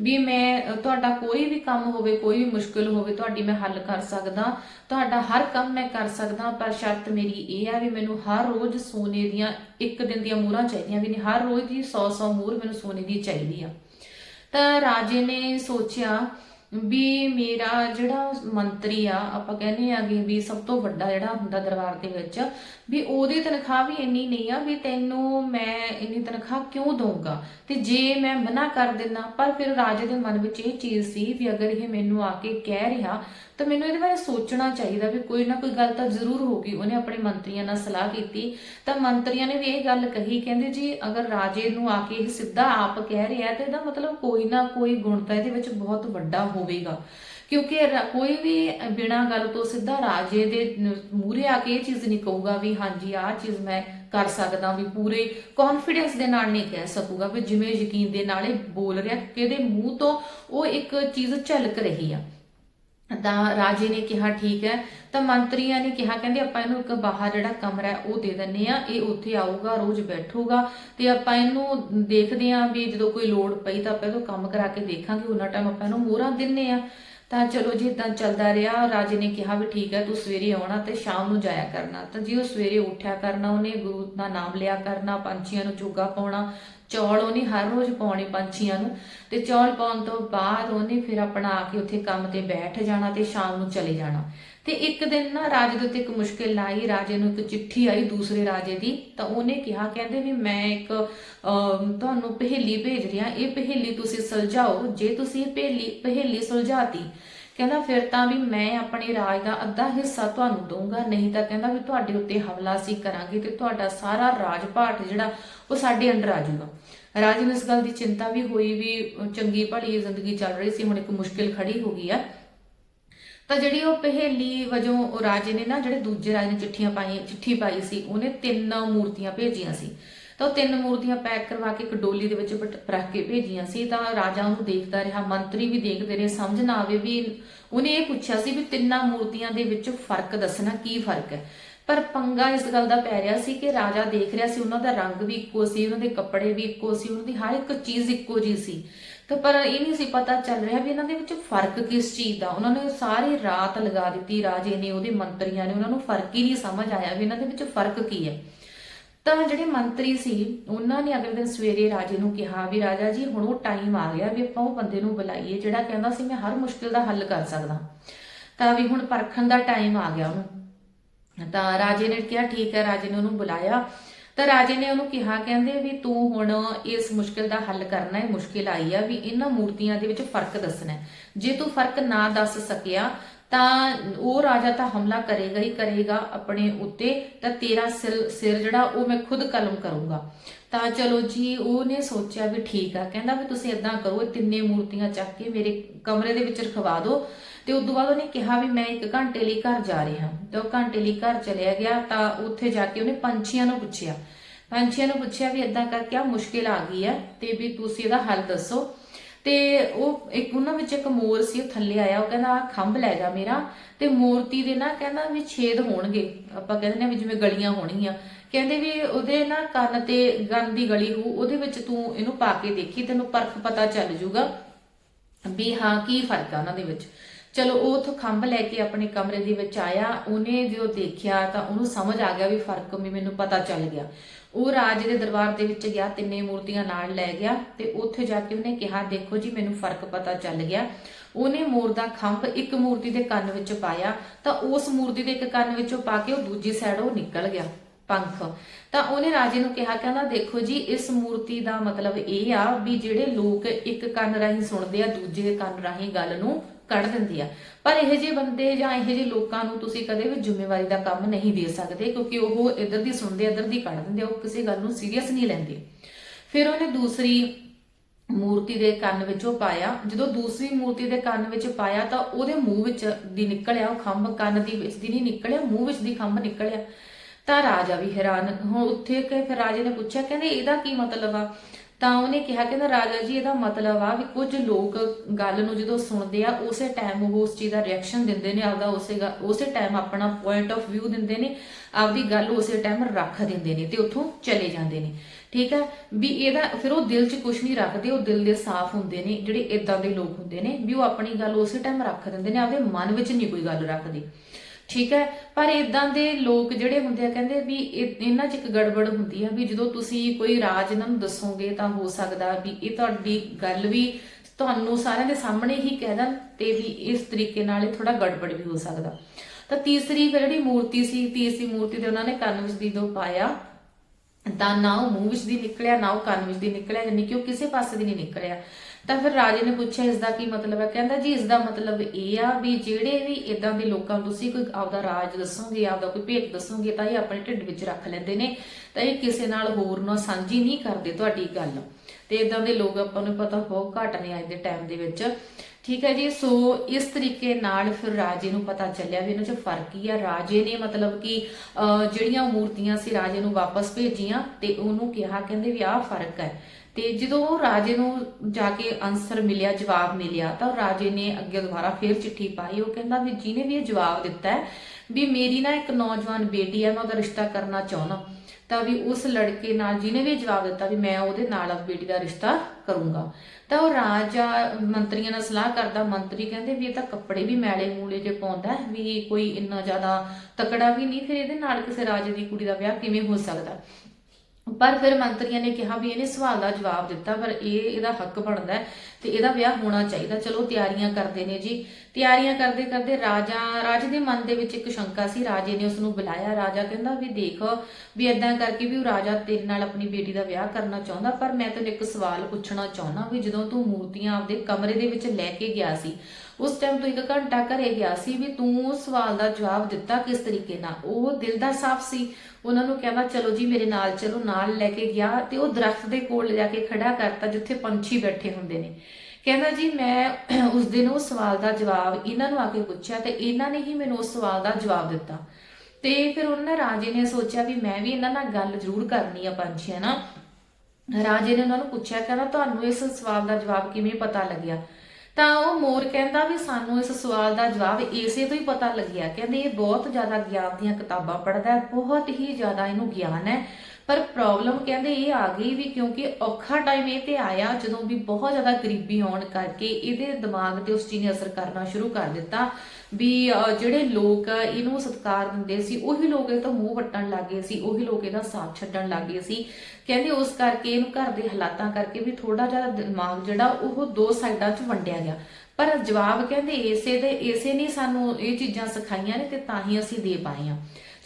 ਵੀ ਮੈਂ ਤੁਹਾਡਾ ਕੋਈ ਵੀ ਕੰਮ ਹੋਵੇ, ਕੋਈ ਵੀ ਮੁਸ਼ਕਲ ਹੋਵੇ, ਤੁਹਾਡੀ ਮੈਂ ਹੱਲ ਕਰ ਸਕਦਾ, ਤੁਹਾਡਾ ਹਰ ਕੰਮ ਮੈਂ ਕਰ ਸਕਦਾ, ਪਰ ਸ਼ਰਤ ਮੇਰੀ ਇਹ ਆ ਵੀ ਮੈਨੂੰ ਹਰ ਰੋਜ਼ ਸੋਨੇ ਦੀਆਂ, ਇੱਕ ਦਿਨ ਦੀਆਂ ਮੂਹਰਾਂ ਚਾਹੀਦੀਆਂ ਵੀ ਨਹੀਂ, ਹਰ ਰੋਜ਼ ਦੀ 100-100 ਮੂਹਰ ਮੈਨੂੰ ਸੋਨੇ ਦੀ ਚਾਹੀਦੀ ਆ। ਤਾਂ ਰਾਜੇ ਨੇ ਸੋਚਿਆ ਵੀ ਮੇਰਾ ਜਿਹੜਾ ਮੰਤਰੀ ਆ, ਆਪਾਂ ਕਹਿੰਦੇ ਆਗੇ ਵੀ ਸਭ ਤੋਂ ਵੱਡਾ ਜਿਹੜਾ ਹੁੰਦਾ ਦਰਬਾਰ ਦੇ ਵਿੱਚ, ਵੀ ਉਹਦੀ ਤਨਖਾਹ ਵੀ ਇੰਨੀ ਨਹੀਂ ਆ ਵੀ ਤੈਨੂੰ ਮੈਂ ਇੰਨੀ ਤਨਖਾਹ ਕਿਉਂ ਦਊਂਗਾ? ਤੇ ਜੇ ਮੈਂ ਮਨਾ ਕਰ ਦਿੰਦਾ, ਪਰ ਫਿਰ ਰਾਜੇ ਦੇ ਮਨ ਵਿੱਚ ਇਹ ਚੀਜ਼ ਸੀ ਵੀ ਅਗਰ ਇਹ ਮੈਨੂੰ ਆ ਕੇ ਕਹਿ ਰਿਹਾ ਤਾਂ ਮੈਨੂੰ ਇਹਦੇ ਬਾਰੇ ਸੋਚਣਾ ਚਾਹੀਦਾ ਵੀ ਕੋਈ ਨਾ ਕੋਈ ਗੱਲ ਤਾਂ ਜ਼ਰੂਰ ਹੋਗੀ ਉਹਨੇ ਆਪਣੇ ਮੰਤਰੀਆਂ ਨਾਲ ਸਲਾਹ ਕੀਤੀ। ਤਾਂ ਮੰਤਰੀਆਂ ਨੇ ਵੀ ਇਹ ਗੱਲ ਕਹੀ, ਕਹਿੰਦੇ ਜੀ, ਅਗਰ ਰਾਜੇ ਨੂੰ ਆ ਕੇ ਇਹ ਸਿੱਧਾ ਆਪ ਕਹਿ ਰਿਹਾ ਤੇ ਇਹਦਾ ਮਤਲਬ ਕੋਈ ਨਾ ਕੋਈ ਗੁਣ ਤਾਂ ਇਹਦੇ ਵਿੱਚ ਬਹੁਤ ਵੱਡਾ ਹੋਵੇਗਾ। ਕਿਉਂਕਿ ਕੋਈ ਵੀ ਬਿਨਾਂ ਗੱਲ ਤੋਂ ਸਿੱਧਾ ਰਾਜੇ ਦੇ ਮੂਹਰੇ ਆ ਕੇ ਇਹ ਚੀਜ਼ ਨਹੀਂ ਕਹੂਗਾ ਵੀ ਹਾਂਜੀ, ਆਹ ਚੀਜ਼ ਮੈਂ ਕਰ ਸਕਦਾ ਵੀ ਪੂਰੇ ਕੌਨਫੀਡੈਂਸ ਦੇ ਨਾਲ ਨਹੀਂ ਕਹਿ ਸਕੂਗਾ ਵੀ ਜਿਵੇਂ ਯਕੀਨ ਦੇ ਨਾਲ ਇਹ ਬੋਲ ਰਿਹਾ ਕਿ ਇਹਦੇ ਮੂੰਹ ਤੋਂ ਉਹ ਇੱਕ ਚੀਜ਼ ਝਲਕ ਰਹੀ ਆ। ਤਾਂ ਰਾਜੇ ਨੇ ਕਿਹਾ, ਠੀਕ ਹੈ। ਤਾਂ ਮੰਤਰੀਆਂ ਨੇ ਕਿਹਾ, ਕਹਿੰਦੇ, ਆਪਾਂ ਇਹਨੂੰ ਇੱਕ ਬਾਹਰ ਜਿਹੜਾ ਕਮਰਾ ਹੈ, ਉਹ ਦੇ ਦਿੰਨੇ ਆ ਇਹ ਉੱਥੇ ਆਊਗਾ, ਰੋਜ਼ ਬੈਠੂਗਾ ਤੇ ਆਪਾਂ ਇਹਨੂੰ ਦੇਖਦੇ ਆ ਵੀ ਜਦੋਂ ਕੋਈ ਲੋੜ ਪਈ ਤਾਂ ਆਪਾਂ ਇਹਦੋਂ ਕੰਮ ਕਰਾ ਕੇ ਦੇਖਾਂਗੇ। ਉਹਨਾਂ ਟਾਈਮ ਆਪਾਂ ਇਹਨੂੰ ਮੋਹਰਾਂ ਦਿੰਨੇ ਆ ਤਾਂ ਚਲੋ ਜੀ ਇਦਾਂ ਚੱਲਦਾ ਰਿਹਾ। ਰਾਜੇ ਨੇ ਕਿਹਾ ਵੀ ਠੀਕ ਹੈ, ਤੂੰ ਸਵੇਰੇ ਆਉਣਾ ਤੇ ਸ਼ਾਮ ਨੂੰ ਜਾਇਆ ਕਰਨਾ। ਤਾਂ ਜੀ ਉਹ ਸਵੇਰੇ ਉੱਠਿਆ ਕਰਨਾ, ਉਹਨੇ ਗੁਰੂ ਦਾ ਨਾਮ ਲਿਆ ਕਰਨਾ, ਪੰਛੀਆਂ ਨੂੰ ਚੋਗਾ ਪਾਉਣਾ, ਚੌਲ ਉਹਨੇ ਹਰ ਰੋਜ਼ ਪਾਉਣੇ ਪੰਛੀਆਂ ਨੂੰ। ਤੇ ਚੌਲ ਪਾਉਣ ਤੋਂ ਬਾਅਦ ਉਹਨੇ ਫਿਰ ਆਪਣਾ ਆ ਕੇ ਉੱਥੇ ਕੰਮ ਤੇ ਬੈਠ ਜਾਣਾ ਤੇ ਸ਼ਾਮ ਨੂੰ ਚਲੇ ਜਾਣਾ। ਤੇ ਇੱਕ ਦਿਨ ਨਾ ਰਾਜੇ ਦੇ ਉੱਤੇ ਇੱਕ ਮੁਸ਼ਕਿਲ ਆਈ, ਰਾਜੇ ਨੂੰ ਇੱਕ ਚਿੱਠੀ ਆਈ ਦੂਸਰੇ ਰਾਜੇ ਦੀ, ਤਾਂ ਉਹਨੇ ਕਿਹਾ, ਕਹਿੰਦੇ ਵੀ ਮੈਂ ਇੱਕ ਤੁਹਾਨੂੰ ਪਹੇਲੀ ਭੇਜ ਰਿਹਾ, ਇਹ ਪਹੇਲੀ ਤੁਸੀਂ ਸੁਲਝਾਓ, ਜੇ ਤੁਸੀਂ ਇਹ ਪਹੇਲੀ ਪਹੇਲੀ ਸੁਲਝਾਤੀ, ਕਹਿੰਦਾ ਫਿਰ ਤਾਂ ਵੀ ਮੈਂ ਆਪਣੇ ਰਾਜ ਦਾ ਅੱਧਾ ਹਿੱਸਾ ਤੁਹਾਨੂੰ ਦਊਂਗਾ, ਨਹੀਂ ਤਾਂ ਕਹਿੰਦਾ ਵੀ ਤੁਹਾਡੇ ਉੱਤੇ ਹਮਲਾ ਸੀ ਕਰਾਂਗੇ ਤੇ ਤੁਹਾਡਾ ਸਾਰਾ ਰਾਜ ਭਾਟ ਜਿਹੜਾ, ਉਹ ਸਾਡੇ ਅੰਡਰ ਆ ਜਾਊਗਾ। ਰਾਜੇ ਨੂੰ ਇਸ ਗੱਲ ਦੀ ਚਿੰਤਾ ਵੀ ਹੋਈ ਵੀ, ਚੰਗੀ ਭਲੀ ਜ਼ਿੰਦਗੀ ਚੱਲ ਰਹੀ ਸੀ, ਹੁਣ ਇੱਕ ਮੁਸ਼ਕਿਲ ਖੜੀ ਹੋ ਗਈ ਆ। ਤਾਂ ਜਿਹੜੀ ਉਹ ਪਹੇਲੀ ਵਜੋਂ ਰਾਜੇ ਨੇ ਨਾ ਜਿਹੜੇ ਦੂਜੇ ਰਾਜੇ ਨੇ ਚਿੱਠੀਆਂ ਪਾਈ, ਚਿੱਠੀ ਪਾਈ ਸੀ, ਉਹਨੇ ਤਿੰਨ ਮੂਰਤੀਆਂ ਭੇਜੀਆਂ ਸੀ। ਤਾਂ ਉਹ ਤਿੰਨ ਮੂਰਤੀਆਂ ਪੈਕ ਕਰਵਾ ਕੇ ਇੱਕ ਡੋਲੀ ਦੇ ਵਿੱਚ ਰੱਖ ਕੇ ਭੇਜੀਆਂ ਸੀ। ਤਾਂ ਰਾਜਾ ਉਹਨੂੰ ਦੇਖਦਾ ਰਿਹਾ, ਮੰਤਰੀ ਵੀ ਦੇਖਦੇ ਰਹੇ, ਸਮਝ ਨਾ ਆਵੇ ਵੀ ਉਹਨੇ ਇਹ ਪੁੱਛਿਆ ਸੀ ਵੀ ਤਿੰਨਾਂ ਮੂਰਤੀਆਂ ਦੇ ਵਿੱਚ ਫ਼ਰਕ ਦੱਸਣਾ ਕੀ ਫ਼ਰਕ ਹੈ। ਪਰ ਪੰਗਾ ਇਸ ਗੱਲ ਦਾ ਪੈ ਰਿਹਾ ਸੀ ਕਿ ਰਾਜਾ ਦੇਖ ਰਿਹਾ ਸੀ ਉਹਨਾਂ ਦਾ ਰੰਗ ਵੀ ਇੱਕੋ ਸੀ, ਉਹਨਾਂ ਦੇ ਕੱਪੜੇ ਵੀ ਇੱਕੋ ਸੀ, ਉਹਨਾਂ ਦੀ ਹਰ ਇੱਕ ਚੀਜ਼ ਇੱਕੋ ਜੀ ਸੀ। ਤਾਂ ਪਰ ਇਹ ਨਹੀਂ ਸੀ ਪਤਾ ਚੱਲ ਰਿਹਾ ਵੀ ਇਹਨਾਂ ਦੇ ਵਿੱਚ ਫ਼ਰਕ ਕਿਸ ਚੀਜ਼ ਦਾ। ਉਹਨਾਂ ਨੇ ਸਾਰੀ ਰਾਤ ਲਗਾ ਦਿੱਤੀ, ਰਾਜੇ ਨੇ, ਉਹਦੇ ਮੰਤਰੀਆਂ ਨੇ, ਉਹਨਾਂ ਨੂੰ ਫ਼ਰਕ ਹੀ ਨਹੀਂ ਸਮਝ ਆਇਆ ਵੀ ਇਹਨਾਂ ਦੇ ਵਿੱਚ ਫ਼ਰਕ ਕੀ ਹੈ। ਤਾਂ ਜਿਹੜੇ ਮੰਤਰੀ ਸੀ, ਉਹਨਾਂ ਨੇ ਅਗਲੇ ਦਿਨ ਸਵੇਰੇ ਰਾਜੇ ਨੂੰ ਕਿਹਾ ਵੀ ਰਾਜਾ ਜੀ, ਹੁਣ ਉਹ ਟਾਈਮ ਆ ਗਿਆ ਵੀ ਆਪਾਂ ਉਹ ਬੰਦੇ ਨੂੰ ਬੁਲਾਈਏ ਜਿਹੜਾ ਕਹਿੰਦਾ ਸੀ, ਮੈਂ ਹਰ ਮੁਸ਼ਕਿਲ ਦਾ ਹੱਲ ਕਰ ਸਕਦਾ। ਤਾਂ ਵੀ ਹੁਣ ਪਰਖਣ ਦਾ ਟਾਈਮ ਆ ਗਿਆ ਉਹਨੂੰ। ਤਾਂ ਰਾਜੇ ਨੇ ਕਿਹਾ, ਠੀਕ ਹੈ, ਰਾਜੇ ਨੇ ਉਹਨੂੰ ਬੁਲਾਇਆ। ਤਾਂ ਰਾਜੇ ਨੇ ਉਹਨੂੰ ਕਿਹਾ, ਕਹਿੰਦੇ ਵੀ ਤੂੰ ਹੁਣ ਇਸ ਮੁਸ਼ਕਿਲ ਦਾ ਹੱਲ ਕਰਨਾ ਹੈ, ਮੁਸ਼ਕਿਲ ਆਈ ਆ ਵੀ ਇਹਨਾਂ ਮੂਰਤੀਆਂ ਦੇ ਵਿੱਚ ਫ਼ਰਕ ਦੱਸਣਾ ਜੇ ਤੂੰ ਫ਼ਰਕ ਨਾ ਦੱਸ ਸਕਿਆ, ਤਾਂ ਉਹ ਰਾਜਾ ਤਾਂ ਹਮਲਾ ਕਰੇਗਾ ਹੀ ਕਰੇਗਾ ਆਪਣੇ ਉੱਤੇ, ਤਾਂ ਤੇਰਾ ਸਿਰ ਸਿਰ ਜਿਹੜਾ, ਉਹ ਮੈਂ ਖੁਦ ਕਲਮ ਕਰੂੰਗਾ। ਤਾਂ ਚਲੋ ਜੀ, ਉਹਨੇ ਸੋਚਿਆ ਵੀ ਠੀਕ ਆ, ਕਹਿੰਦਾ ਵੀ ਤੁਸੀਂ ਇਦਾਂ ਕਰੋ, ਇਹ ਤਿੰਨੇ ਮੂਰਤੀਆਂ ਚੱਕ ਕੇ ਮੇਰੇ ਕਮਰੇ ਦੇ ਵਿੱਚ ਰਖਵਾ ਦਿਓ। ਤੇ ਉਸ ਤੋਂ ਬਾਅਦ ਉਹਨੇ ਕਿਹਾ ਵੀ ਮੈਂ ਇੱਕ ਘੰਟੇ ਲਈ ਘਰ ਜਾ ਰਿਹਾ ਤੇ ਉਹ ਘੰਟੇ ਲਈ ਘਰ ਚਲਿਆ ਗਿਆ ਤਾਂ ਉੱਥੇ ਜਾ ਕੇ ਉਹਨੇ ਪੰਛੀਆਂ ਨੂੰ ਪੁੱਛਿਆ। ਪੰਛੀਆਂ ਨੂੰ ਪੁੱਛਿਆ ਵੀ ਇਦਾਂ ਕਰਕੇ ਆ ਮੁਸ਼ਕਿਲ ਆ ਗਈ ਹੈ ਤੇ ਵੀ ਤੁਸੀਂ ਇਹਦਾ ਹੱਲ ਦੱਸੋ। ਤੇ ਉਹ ਇੱਕ ਉਹਨਾਂ ਵਿੱਚ ਇੱਕ ਮੋਰ ਸੀ, ਉਹ ਥੱਲੇ ਆਇਆ। ਉਹ ਕਹਿੰਦਾ ਆ ਖੰਭ ਲੈ ਜਾ ਮੇਰਾ। ਤੇ ਮੂਰਤੀ ਦੇ ਨਾ ਕਹਿੰਦਾ ਵੀ ਛੇਦ ਹੋਣਗੇ। ਆਪਾਂ ਕਹਿੰਦੇ ਨੇ ਵੀ ਜਿਵੇਂ ਗਲੀਆਂ ਹੋਣਗੀਆਂ। ਕਹਿੰਦੇ ਵੀ ਉਹਦੇ ਨਾ ਕੰਨ ਤੇ ਗੰਨ ਦੀ ਗਲੀ ਹੋ ਉਹਦੇ ਵਿੱਚ ਤੂੰ ਇਹਨੂੰ ਪਾ ਕੇ ਦੇਖੀ, ਤੈਨੂੰ ਪਰਖ ਪਤਾ ਚੱਲ ਜੂਗਾ ਵੀ ਹਾਂ, ਕੀ ਫ਼ਰਕ ਆ ਉਹਨਾਂ ਦੇ ਵਿੱਚ। ਚਲੋ ਉਹ ਉਥੋਂ ਖੰਭ ਲੈ ਕੇ ਆਪਣੇ ਕਮਰੇ ਦੇ ਵਿੱਚ ਆਇਆ, ਉਹਨੇ ਜਦੋਂ ਦੇਖਿਆ ਤਾਂ ਉਹਨੂੰ ਸਮਝ ਆ ਗਿਆ ਵੀ ਫ਼ਰਕ ਵੀ ਮੈਨੂੰ ਪਤਾ ਚੱਲ ਗਿਆ। ਉਹ ਰਾਜ ਦੇ ਦਰਬਾਰ ਦੇ ਵਿੱਚ ਗਿਆ, ਤਿੰਨੇ ਮੂਰਤੀਆਂ ਨਾਲ ਲੈ ਗਿਆ ਤੇ ਉੱਥੇ ਜਾ ਕੇ ਉਹਨੇ ਕਿਹਾ, ਦੇਖੋ ਜੀ, ਮੈਨੂੰ ਫ਼ਰਕ ਪਤਾ ਚੱਲ ਗਿਆ। ਉਹਨੇ ਮੋਰ ਦਾ ਖੰਭ ਇੱਕ ਮੂਰਤੀ ਦੇ ਕੰਨ ਵਿੱਚ ਪਾਇਆ, ਤਾਂ ਉਸ ਮੂਰਤੀ ਦੇ ਇੱਕ ਕੰਨ ਵਿੱਚੋਂ ਪਾ ਕੇ ਉਹ ਦੂਜੀ ਸਾਈਡ ਉਹ ਨਿਕਲ ਗਿਆ, ਪੰਖ। ਤਾਂ ਉਹਨੇ ਰਾਜੇ ਨੂੰ ਕਿਹਾ, ਕਹਿੰਦਾ, ਦੇਖੋ ਜੀ, ਇਸ ਮੂਰਤੀ ਦਾ ਮਤਲਬ ਇਹ ਆ ਵੀ ਜਿਹੜੇ ਲੋਕ ਇੱਕ ਕੰਨ ਰਾਹੀਂ ਸੁਣਦੇ ਆ, ਦੂਜੇ ਕੰਨ ਰਾਹੀਂ ਗੱਲ ਨੂੰ ਕੱਢ ਦਿੰਦੇ ਆ। ਪਰ ਇਹੋ ਜਿਹੇ ਬੰਦੇ ਜਾਂ ਇਹੋ ਜਿਹੇ ਲੋਕਾਂ ਨੂੰ ਤੁਸੀਂ ਕਦੇ ਵੀ ਜ਼ਿੰਮੇਵਾਰੀ ਦਾ ਕੰਮ ਨਹੀਂ ਦੇ ਸਕਦੇ, ਕਿਉਂਕਿ ਉਹ ਇੱਧਰ ਦੀ ਸੁਣਦੇ, ਇੱਧਰ ਦੀ ਕੱਢ ਦਿੰਦੇ ਉਹ ਕਿਸੇ ਗੱਲ ਨੂੰ ਸੀਰੀਅਸ ਨਹੀਂ ਲੈਂਦੇ। ਫਿਰ ਉਹਨੇ ਦੂਸਰੀ ਮੂਰਤੀ ਦੇ ਕੰਨ ਵਿੱਚੋਂ ਪਾਇਆ। ਜਦੋਂ ਦੂਸਰੀ ਮੂਰਤੀ ਦੇ ਕੰਨ ਵਿੱਚ ਪਾਇਆ ਤਾਂ ਉਹਦੇ ਮੂੰਹ ਵਿੱਚ ਦੀ ਨਿਕਲਿਆ, ਉਹ ਖੰਭ ਕੰਨ ਦੀ ਵਿੱਚ ਦੀ ਨਹੀਂ ਨਿਕਲਿਆ, ਮੂੰਹ ਵਿੱਚ ਦੀ ਖੰਭ ਨਿਕਲਿਆ। ਤਾਂ ਰਾਜਾ ਵੀ ਹੈਰਾਨ, ਹੁਣ ਉੱਥੇ ਕਿ ਫਿਰ ਰਾਜੇ ਨੇ ਪੁੱਛਿਆ, ਕਹਿੰਦੇ ਇਹਦਾ ਕੀ ਮਤਲਬ ਆ? ਤਾਂ ਉਹਨੇ ਕਿਹਾ ਕਹਿੰਦਾ ਰਾਜਾ ਜੀ, ਇਹਦਾ ਮਤਲਬ ਆ ਵੀ ਕੁਝ ਲੋਕ ਗੱਲ ਨੂੰ ਜਦੋਂ ਸੁਣਦੇ ਆ, ਉਸੇ ਟਾਈਮ ਉਹ ਉਸ ਚੀਜ਼ ਦਾ ਰਿਐਕਸ਼ਨ ਦਿੰਦੇ ਨੇ, ਆਪਦਾ ਉਸੇ ਗ- ਉਸੇ ਟਾਈਮ ਆਪਣਾ ਪੁਆਇੰਟ ਆਫ View ਦਿੰਦੇ ਨੇ, ਆਪਦੀ ਗੱਲ ਉਸੇ ਟਾਈਮ ਰੱਖ ਦਿੰਦੇ ਨੇ ਤੇ ਉੱਥੋਂ ਚਲੇ ਜਾਂਦੇ ਨੇ। ਠੀਕ ਹੈ ਵੀ ਇਹਦਾ, ਫਿਰ ਉਹ ਦਿਲ 'ਚ ਕੁਝ ਨਹੀਂ ਰੱਖਦੇ, ਉਹ ਦਿਲ ਦੇ ਸਾਫ਼ ਹੁੰਦੇ ਨੇ, ਜਿਹੜੇ ਇਦਾਂ ਦੇ ਲੋਕ ਹੁੰਦੇ ਨੇ, ਵੀ ਉਹ ਆਪਣੀ ਗੱਲ ਉਸੇ ਟਾਈਮ ਰੱਖ ਦਿੰਦੇ ਨੇ, ਆਪਦੇ ਮਨ ਵਿੱਚ ਨਹੀਂ ਕੋਈ ਗੱਲ ਰੱਖਦੇ। ਠੀਕ ਹੈ? ਪਰ ਇਦਾਂ ਦੇ ਲੋਕ ਜਿਹੜੇ ਹੁੰਦੇ ਆ, ਕਹਿੰਦੇ ਵੀ ਇਹ- ਇਹਨਾਂ 'ਚ ਇੱਕ ਗੜਬੜ ਹੁੰਦੀ ਆ ਵੀ ਜਦੋਂ ਤੁਸੀਂ ਕੋਈ ਰਾਜ ਇਹਨਾਂ ਨੂੰ ਦੱਸੋਗੇ ਤਾਂ ਹੋ ਸਕਦਾ ਵੀ ਇਹ ਤੁਹਾਡੀ ਗੱਲ ਵੀ ਤੁਹਾਨੂੰ ਸਾਰਿਆਂ ਦੇ ਸਾਹਮਣੇ ਹੀ ਕਹਿ ਦੇਣ ਤੇ ਵੀ ਇਸ ਤਰੀਕੇ ਨਾਲ ਇਹ ਥੋੜਾ ਗੜਬੜ ਵੀ ਹੋ ਸਕਦਾ। ਤਾਂ ਤੀਸਰੀ ਫਿਰ ਜਿਹੜੀ ਮੂਰਤੀ ਸੀ, ਤੀਸਰੀ ਮੂਰਤੀ ਤੇ ਉਹਨਾਂ ਨੇ ਕੰਨ ਵਿੱਚ ਦੀ ਦੋ ਪਾਇਆ। ਤਾਂ ਨਾ ਉਹ ਮੂੰਹ ਵਿੱਚ ਦੀ ਨਿਕਲਿਆ, ਨਾ ਉਹ ਕੰਨ ਵਿੱਚ ਦੀ ਨਿਕਲਿਆ, ਯਾਨੀ ਕਿ ਉਹ ਕਿਸੇ ਪਾਸੇ ਦੀ ਨਹੀਂ ਨਿਕਲਿਆ। ਤਾਂ ਫਿਰ ਰਾਜੇ ਨੇ ਪੁੱਛਿਆ ਇਸ ਦਾ ਕੀ ਮਤਲਬ ਹੈ? ਕਹਿੰਦਾ ਜੀ ਇਸ ਦਾ ਮਤਲਬ ਇਹ ਆ ਵੀ ਜਿਹੜੇ ਵੀ ਇਦਾਂ ਦੇ ਲੋਕਾਂ ਨੂੰ ਤੁਸੀਂ ਕੋਈ ਆਪਦਾ ਰਾਜ ਦੱਸੋਗੇ ਆਪਦਾ ਕੋਈ ਭੇਤ ਦੱਸੋਗੇ ਤਾਂ ਇਹ ਆਪਣੇ ਢਿੱਡ ਵਿੱਚ ਰੱਖ ਲੈਂਦੇ ਨੇ। ਤਾਂ ਇਹ ਕਿਸੇ ਨਾਲ ਹੋਰ ਨਾਲ ਸਾਂਝੀ ਨਹੀਂ ਕਰਦੇ ਤੁਹਾਡੀ ਗੱਲ। ਤੇ ਇਦਾਂ ਦੇ ਲੋਕ ਆਪਾਂ ਨੂੰ ਪਤਾ ਬਹੁਤ ਘੱਟ ਨੇ ਅੱਜ ਦੇ ਟਾਈਮ ਦੇ ਵਿੱਚ। ਠੀਕ ਹੈ ਜੀ ਸੋ ਇਸ ਤਰੀਕੇ ਨਾਲ ਫਿਰ ਰਾਜੇ ਨੂੰ ਪਤਾ ਚੱਲਿਆ ਵੀ ਇਹਨਾਂ 'ਚ ਫ਼ਰਕ ਹੀ ਆ। ਰਾਜੇ ਨੇ ਮਤਲਬ ਕਿ ਅਹ, ਜਿਹੜੀਆਂ ਮੂਰਤੀਆਂ ਸੀ ਰਾਜੇ ਨੂੰ ਵਾਪਸ ਭੇਜੀਆਂ ਤੇ ਉਹਨੂੰ ਕਿਹਾ ਕਹਿੰਦੇ ਵੀ ਆਹ ਫ਼ਰਕ ਹੈ। ਤੇ ਜਦੋਂ ਰਾਜੇ ਨੂੰ ਜਾ ਕੇ ਆਨਸਰ ਮਿਲਿਆ, ਜਵਾਬ ਮਿਲਿਆ, ਤਾਂ ਰਾਜੇ ਨੇ ਅੱਗੇ ਦੁਬਾਰਾ ਫੇਰ ਚਿੱਠੀ ਪਾਈ। ਉਹ ਕਹਿੰਦਾ ਵੀ ਜਿਹਨੇ ਵੀ ਇਹ ਜਵਾਬ ਦਿੱਤਾ ਹੈ ਵੀ ਮੇਰੀ ਨਾ ਇੱਕ ਨੌਜਵਾਨ ਬੇਟੀ ਹੈ, ਮੈਂ ਉਹਦਾ ਰਿਸ਼ਤਾ ਕਰਨਾ ਚਾਹੁੰਦਾ। ਤਾਂ ਵੀ ਉਸ ਲੜਕੇ ਨਾਲ ਜਿਹਨੇ ਵੀ ਜਵਾਬ ਦਿੱਤਾ ਵੀ ਮੈਂ ਉਹਦੇ ਨਾਲ ਆਪਣੀ ਬੇਟੀ ਦਾ ਰਿਸ਼ਤਾ ਕਰੂੰਗਾ। ਤਾਂ ਉਹ ਰਾਜਾ ਮੰਤਰੀਆਂ ਨਾਲ ਸਲਾਹ ਕਰਦਾ, ਮੰਤਰੀ ਕਹਿੰਦੇ ਵੀ ਇਹ ਤਾਂ ਕੱਪੜੇ ਵੀ ਮੈਲੇ ਮੂਲੇ ਜੇ ਪਾਉਂਦਾ ਵੀ ਕੋਈ ਇੰਨਾ ਜ਼ਿਆਦਾ ਤਕੜਾ ਵੀ ਨਹੀਂ, ਫਿਰ ਇਹਦੇ ਨਾਲ ਕਿਸੇ ਰਾਜੇ ਦੀ ਕੁੜੀ ਦਾ ਵਿਆਹ ਕਿਵੇਂ ਹੋ ਸਕਦਾ? ਪਰ ਫਿਰ ਮੰਤਰੀਆਂ ਨੇ ਕਿਹਾ ਵੀ ਇਹਨੇ ਸਵਾਲ ਦਾ ਜਵਾਬ ਦਿੱਤਾ, ਪਰ ਇਹ ਇਹਦਾ ਹੱਕ ਬਣਦਾ ਤੇ ਇਹਦਾ ਵਿਆਹ ਹੋਣਾ ਚਾਹੀਦਾ। ਚਲੋ, ਤਿਆਰੀਆਂ ਕਰਦੇ ਨੇ ਜੀ। ਤਿਆਰੀਆਂ ਕਰਦੇ ਕਰਦੇ ਰਾਜਾ, ਰਾਜੇ ਦੇ ਮਨ ਦੇ ਵਿੱਚ ਇੱਕ ਸ਼ੰਕਾ ਸੀ। ਰਾਜੇ ਨੇ ਉਸ ਨੂੰ ਬੁਲਾਇਆ। ਰਾਜਾ ਕਹਿੰਦਾ ਵੀ ਦੇਖ, ਵੀ ਇਦਾਂ ਕਰਕੇ ਵੀ ਉਹ ਰਾਜਾ ਤੇਰੇ ਨਾਲ ਆਪਣੀ ਬੇਟੀ ਦਾ ਵਿਆਹ ਕਰਨਾ ਚਾਹੁੰਦਾ, ਪਰ ਮੈਂ ਤੈਨੂੰ ਇੱਕ ਸਵਾਲ ਪੁੱਛਣਾ ਚਾਹੁੰਦਾ ਵੀ ਜਦੋਂ ਤੂੰ ਮੂਰਤੀਆਂ ਆਪਦੇ ਕਮਰੇ ਦੇ ਵਿੱਚ ਲੈ ਕੇ ਗਿਆ ਸੀ, ਉਸ ਟਾਈਮ ਤੂੰ ਇੱਕ ਘੰਟਾ ਘਰੇ ਗਿਆ ਸੀ ਵੀ ਤੂੰ ਉਸ ਸਵਾਲ ਦਾ ਜਵਾਬ ਦਿੱਤਾ ਕਿਸ ਤਰੀਕੇ ਨਾਲ? ਉਹ ਦਿਲ ਦਾ ਸਾਫ਼ ਸੀ। ਉਹਨਾਂ ਨੂੰ ਕਹਿੰਦਾ ਚਲੋ ਜੀ, ਮੇਰੇ ਨਾਲ ਚਲੋ, ਨਾਲ ਲੈ ਕੇ ਗਿਆ। ਤੇ ਉਹ ਦਰਖਤ ਦੇ ਕੋਲ ਜਾ ਕੇ ਖੜਾ ਕਰਤਾ, ਜਿੱਥੇ ਪੰਛੀ ਬੈਠੇ ਹੁੰਦੇ ਨੇ। ਕਹਿੰਦਾ ਜੀ, ਮੈਂ ਉਸ ਦਿਨ ਉਹ ਸਵਾਲ ਦਾ ਜਵਾਬ ਇਹਨਾਂ ਨੂੰ ਆ ਕੇ ਪੁੱਛਿਆ ਤੇ ਇਹਨਾਂ ਨੇ ਹੀ ਮੈਨੂੰ ਉਸ ਸਵਾਲ ਦਾ ਜਵਾਬ ਦਿੱਤਾ। ਤੇ ਫਿਰ ਉਹਨਾਂ ਰਾਜੇ ਨੇ ਸੋਚਿਆ ਵੀ ਮੈਂ ਵੀ ਇਹਨਾਂ ਨਾਲ ਗੱਲ ਜ਼ਰੂਰ ਕਰਨੀ ਆ ਪੰਛੀਆਂ ਨਾਲ। ਰਾਜੇ ਨੇ ਉਹਨਾਂ ਨੂੰ ਪੁੱਛਿਆ, ਕਹਿੰਦਾ ਤੁਹਾਨੂੰ ਇਸ ਸਵਾਲ ਦਾ ਜਵਾਬ ਕਿਵੇਂ ਪਤਾ ਲੱਗਿਆ? ਤਾਂ ਉਹ ਮੋਰ ਕਹਿੰਦਾ ਵੀ ਸਾਨੂੰ ਇਸ ਸਵਾਲ ਦਾ ਜਵਾਬ ਇਸੇ ਤੋਂ ਹੀ ਪਤਾ ਲੱਗਿਆ। ਕਹਿੰਦੇ ਇਹ ਬਹੁਤ ਜ਼ਿਆਦਾ ਗਿਆਨ ਦੀਆਂ ਕਿਤਾਬਾਂ ਪੜ੍ਹਦਾ ਹੈ, ਬਹੁਤ ਹੀ ਜ਼ਿਆਦਾ ਇਹਨੂੰ ਗਿਆਨ ਹੈ। ਪਰ ਪ੍ਰੋਬਲਮ ਕਹਿੰਦੇ ਇਹ ਆ ਗਈ ਵੀ ਕਿਉਂਕਿ ਔਖਾ ਟਾਈਮ ਇਹ ਤੇ ਆਇਆ ਜਦੋਂ ਵੀ ਬਹੁਤ ਜ਼ਿਆਦਾ ਗਰੀਬੀ ਆਉਣ ਕਰਕੇ ਇਹਦੇ ਦਿਮਾਗ ਤੇ ਉਸ ਚੀਜ਼ ਨੇ ਅਸਰ ਕਰਨਾ ਸ਼ੁਰੂ ਕਰ ਦਿੱਤਾ ਵੀ ਜਿਹੜੇ ਲੋਕ ਇਹਨੂੰ ਸਤਿਕਾਰ ਦਿੰਦੇ ਸੀ, ਉਹੀ ਲੋਕ ਇਹ ਤੋਂ ਮੂੰਹ ਵੱਟਣ ਲੱਗੇ ਸੀ, ਉਹੀ ਲੋਕ ਇਹਦਾ ਸਾਥ ਛੱਡਣ ਲੱਗੇ ਸੀ। ਕਹਿੰਦੇ ਉਸ ਕਰਕੇ ਇਹਨੂੰ ਘਰ ਦੇ ਹਾਲਾਤਾਂ ਕਰਕੇ ਵੀ ਥੋੜਾ ਜਿਹਾ ਦਿਮਾਗ ਜਿਹੜਾ ਉਹ ਦੋ ਸਾਈਡਾਂ 'ਚ ਵੰਡਿਆ ਗਿਆ। ਪਰ ਜਵਾਬ ਕਹਿੰਦੇ ਇਸੇ ਦੇ, ਇਸੇ ਨੇ ਸਾਨੂੰ ਇਹ ਚੀਜ਼ਾਂ ਸਿਖਾਈਆਂ ਨੇ ਤੇ ਤਾਂ ਹੀ ਅਸੀਂ ਦੇ ਪਾਏ ਆ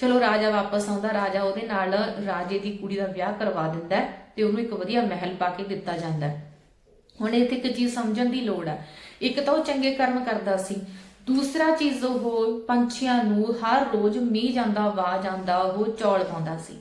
ਚਲੋ ਰਾਜਾ ਵਾਪਸ ਆਉਂਦਾ, ਰਾਜਾ ਉਹਦੇ ਨਾਲ ਰਾਜੇ ਦੀ ਕੁੜੀ ਦਾ ਵਿਆਹ ਕਰਵਾ ਦਿੰਦਾ ਹੈ ਤੇ ਉਹਨੂੰ ਇੱਕ ਵਧੀਆ ਮਹਿਲ ਪਾ ਕੇ ਦਿੱਤਾ ਜਾਂਦਾ ਹੈ। ਹੁਣ ਇੱਥੇ ਇੱਕ ਚੀਜ਼ ਸਮਝਣ ਦੀ ਲੋੜ ਹੈ। ਇੱਕ ਤਾਂ ਉਹ ਚੰਗੇ ਕਰਮ ਕਰਦਾ ਸੀ। ਦੂਸਰਾ ਚੀਜ਼ ਉਹ ਪੰਛੀਆਂ ਨੂੰ ਹਰ ਰੋਜ਼ ਮੀਂਹ ਜਾਂਦਾ ਆਵਾਜ਼ ਜਾਂਦਾ, ਉਹ ਚੌਲ ਪਾਉਂਦਾ ਸੀ।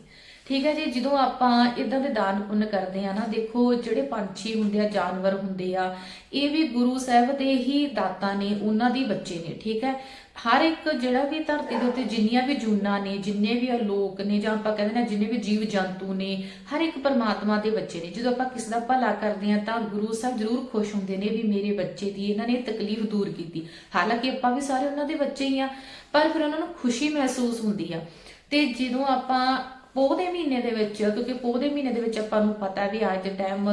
ਠੀਕ ਹੈ ਜੀ, ਜਦੋਂ ਆਪਾਂ ਇਦਾਂ ਦੇ ਦਾਨ ਪੁੰਨ ਕਰਦੇ ਆ ਨਾ, ਦੇਖੋ ਜਿਹੜੇ ਪੰਛੀ ਹੁੰਦੇ ਆ, ਜਾਨਵਰ ਹੁੰਦੇ ਆ, ਇਹ ਵੀ ਗੁਰੂ ਸਾਹਿਬ ਦੇ ਹੀ ਦਾਤਾ ਨੇ, ਉਹਨਾਂ ਦੀ ਬੱਚੇ ਨੇ, ਠੀਕ ਹੈ। ਹਰ ਇੱਕ ਜਿਹੜਾ ਵੀ ਧਰਤੀ ਦੇ ਉੱਤੇ ਜਿੰਨੀਆਂ ਵੀ ਜੂਨਾਂ ਨੇ, ਜਿੰਨੇ ਵੀ ਲੋਕ ਨੇ, ਜਾਂ ਆਪਾਂ ਕਹਿੰਦੇ ਨੇ ਜਿੰਨੇ ਵੀ ਜੀਵ ਜੰਤੂ ਨੇ, ਹਰ ਇੱਕ ਪਰਮਾਤਮਾ ਦੇ ਬੱਚੇ ਨੇ। ਜਦੋਂ ਆਪਾਂ ਕਿਸੇ ਦਾ ਭਲਾ ਕਰਦੇ ਹਾਂ ਤਾਂ ਗੁਰੂ ਸਾਹਿਬ ਜ਼ਰੂਰ ਖੁਸ਼ ਹੁੰਦੇ ਨੇ ਵੀ ਮੇਰੇ ਬੱਚੇ ਦੀ ਇਹਨਾਂ ਨੇ ਤਕਲੀਫ ਦੂਰ ਕੀਤੀ। ਹਾਲਾਂਕਿ ਆਪਾਂ ਵੀ ਸਾਰੇ ਉਹਨਾਂ ਦੇ ਬੱਚੇ ਹੀ ਆ ਪਰ ਫਿਰ ਉਹਨਾਂ ਨੂੰ ਖੁਸ਼ੀ ਮਹਿਸੂਸ ਹੁੰਦੀ ਆ। ਤੇ ਜਦੋਂ ਆਪਾਂ ਪੋਹ ਦੇ ਮਹੀਨੇ ਦੇ ਵਿੱਚ ਕਿਉਂਕਿ ਪੋਹ ਦੇ ਮਹੀਨੇ ਦੇ ਵਿੱਚ ਆਪਾਂ ਨੂੰ ਪਤਾ ਵੀ ਅੱਜ ਦੇ ਟਾਈਮ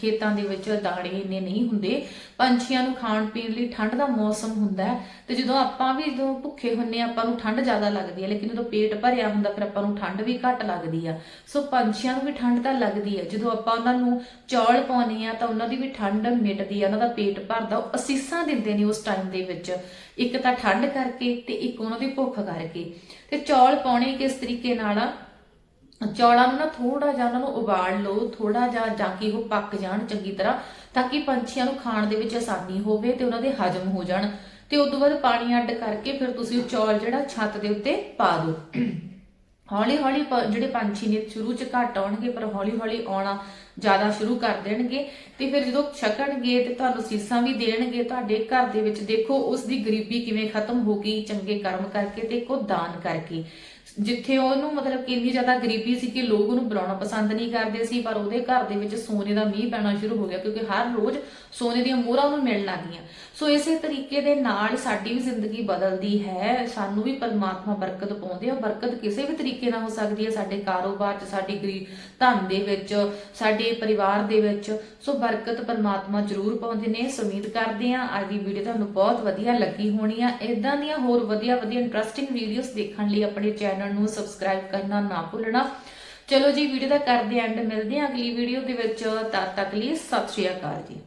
ਖੇਤਾਂ ਦੇ ਵਿੱਚ ਦਾਣੇ ਇੰਨੇ ਨਹੀਂ ਹੁੰਦੇ। ਪੰਛੀਆਂ ਨੂੰ ਖਾਣ ਪੀਣ ਲਈ ਠੰਡ ਦਾ ਮੌਸਮ ਹੁੰਦਾ ਤੇ ਜਦੋਂ ਆਪਾਂ ਵੀ ਜਦੋਂ ਭੁੱਖੇ ਹੁੰਨੇ ਆ, ਆਪਾਂ ਨੂੰ ਠੰਡ ਜ਼ਿਆਦਾ ਲੱਗਦੀ ਹੈ ਲੇਕਿਨ ਜਦੋਂ ਪੇਟ ਭਰਿਆ ਹੁੰਦਾ ਫਿਰ ਆਪਾਂ ਨੂੰ ਠੰਡ ਵੀ ਘੱਟ ਲੱਗਦੀ ਆ। ਸੋ ਪੰਛੀਆਂ ਨੂੰ ਵੀ ਠੰਡ ਤਾਂ ਲੱਗਦੀ ਹੈ। ਜਦੋਂ ਆਪਾਂ ਉਹਨਾਂ ਨੂੰ ਚੌਲ ਪਾਉਨੇ ਆ ਤਾਂ ਉਹਨਾਂ ਦੀ ਵੀ ਠੰਡ ਮਿਟਦੀ ਆ ਉਹਨਾਂ ਦਾ ਪੇਟ ਭਰਦਾ ਉਹ ਅਸੀਸਾਂ ਦਿੰਦੇ ਨੇ ਉਸ ਟਾਈਮ ਦੇ ਵਿੱਚ। ਇੱਕ ਤਾਂ ਠੰਡ ਕਰਕੇ ਤੇ ਇੱਕ ਉਹਨਾਂ ਦੀ ਭੁੱਖ ਕਰਕੇ। ਤੇ ਚੌਲ ਪਾਉਣੇ ਕਿਸ ਤਰੀਕੇ ਨਾਲ ਆ? ਚੌਲਾਂ ਨੂੰ ਨਾ ਥੋੜਾ ਜਿਹਾ ਉਹਨਾਂ ਨੂੰ ਉਬਾਲ ਲਓ ਥੋੜਾ ਜਿਹਾ ਜਾਂ ਕਿ ਉਹ ਪੱਕ ਜਾਣ ਚੰਗੀ ਤਰ੍ਹਾਂ, ਤਾਂ ਕਿ ਪੰਛੀਆਂ ਨੂੰ ਖਾਣ ਦੇ ਵਿੱਚ ਆਸਾਨੀ ਹੋਵੇ ਤੇ ਉਹਨਾਂ ਦੇ ਹਜਮ ਹੋ ਜਾਣ। ਤੇ ਉਸ ਤੋਂ ਬਾਅਦ ਪਾਣੀ ਅੱਡ ਕਰਕੇ ਫਿਰ ਤੁਸੀਂ ਚੌਲ ਜਿਹੜਾ ਛੱਤ ਦੇ ਉੱਤੇ ਪਾ ਦਿਓ। ਹੌਲੀ ਹੌਲੀ ਜਿਹੜੇ ਪੰਛੀ ਨੇ ਸ਼ੁਰੂ ਚ ਘੱਟ ਆਉਣਗੇ, ਪਰ ਹੌਲੀ ਹੌਲੀ ਆਉਣਾ ਜ਼ਿਆਦਾ ਸ਼ੁਰੂ ਕਰ ਦੇਣਗੇ। ਤੇ ਫਿਰ ਜਦੋਂ ਛਕਣਗੇ ਤੇ ਤੁਹਾਨੂੰ ਸੀਸਾਂ ਵੀ ਦੇਣਗੇ, ਤੁਹਾਡੇ ਘਰ ਦੇ ਵਿੱਚ ਦੇਖੋ ਉਸ ਦੀ ਗਰੀਬੀ ਕਿਵੇਂ ਖਤਮ ਹੋ ਗਈ, ਚੰਗੇ ਕਰਮ ਕਰਕੇ ਤੇ ਕੋ ਦਾਨ ਕਰਕੇ। ਜਿੱਥੇ ਉਹਨੂੰ ਮਤਲਬ ਕਿ ਇੰਨੀ ਜ਼ਿਆਦਾ ਗਰੀਬੀ ਸੀ ਕਿ ਲੋਕ ਉਹਨੂੰ ਬੁਲਾਉਣਾ ਪਸੰਦ ਨਹੀਂ ਕਰਦੇ ਸੀ, ਪਰ ਉਹਦੇ ਘਰ ਦੇ ਵਿੱਚ ਸੋਨੇ ਦਾ ਮੀਂਹ ਪੈਣਾ ਸ਼ੁਰੂ ਹੋ ਗਿਆ, ਕਿਉਂਕਿ ਹਰ ਰੋਜ਼ ਸੋਨੇ ਦੀਆਂ ਮੋਹਰਾਂ ਉਹਨੂੰ ਮਿਲਣ ਲੱਗੀਆਂ। ਸੋ ਇਸੇ ਤਰੀਕੇ ਦੇ ਨਾਲ ਸਾਡੀ ਵੀ ਜ਼ਿੰਦਗੀ ਬਦਲਦੀ ਹੈ। ਸਾਨੂੰ ਵੀ ਪਰਮਾਤਮਾ ਬਰਕਤ ਪਾਉਂਦੇ ਆ। ਬਰਕਤ ਕਿਸੇ ਵੀ ਤਰੀਕੇ ਨਾਲ ਹੋ ਸਕਦੀ ਹੈ ਸਾਡੇ ਕਾਰੋਬਾਰ 'ਚ, ਸਾਡੀ ਗਰੀ, ਧਨ ਦੇ ਵਿੱਚ, ਸਾਡੇ ਪਰਿਵਾਰ ਦੇ ਵਿੱਚ। ਸੋ ਬਰਕਤ ਪਰਮਾਤਮਾ ਜ਼ਰੂਰ ਪਾਉਂਦੇ ਨੇ। ਸੋ ਉਮੀਦ ਕਰਦੇ ਆ ਅੱਜ ਦੀ ਵੀਡੀਓ ਤੁਹਾਨੂੰ ਬਹੁਤ ਵਧੀਆ ਲੱਗੀ ਹੋਣੀ ਆ। ਇਦਾਂ ਦੀਆਂ ਹੋਰ ਵਧੀਆ ਵਧੀਆ ਇੰਟਰਸਟਿੰਗ ਵੀਡੀਓਜ਼ ਦੇਖਣ ਲਈ ਆਪਣੇ ਚੈਨਲ ਨੂੰ ਸਬਸਕ੍ਰਾਈਬ ਕਰਨਾ ਨਾ ਭੁੱਲਣਾ। ਚਲੋ ਜੀ ਵੀਡੀਓ ਦਾ ਕਰਦੇ ਐਂਡ ਮਿਲਦੇ ਆ ਅਗਲੀ ਵੀਡੀਓ ਦੇ ਵਿੱਚ। ਤਦ ਤੱਕ ਲਈ ਸਤਿ ਸ਼੍ਰੀ ਅਕਾਲ ਜੀ।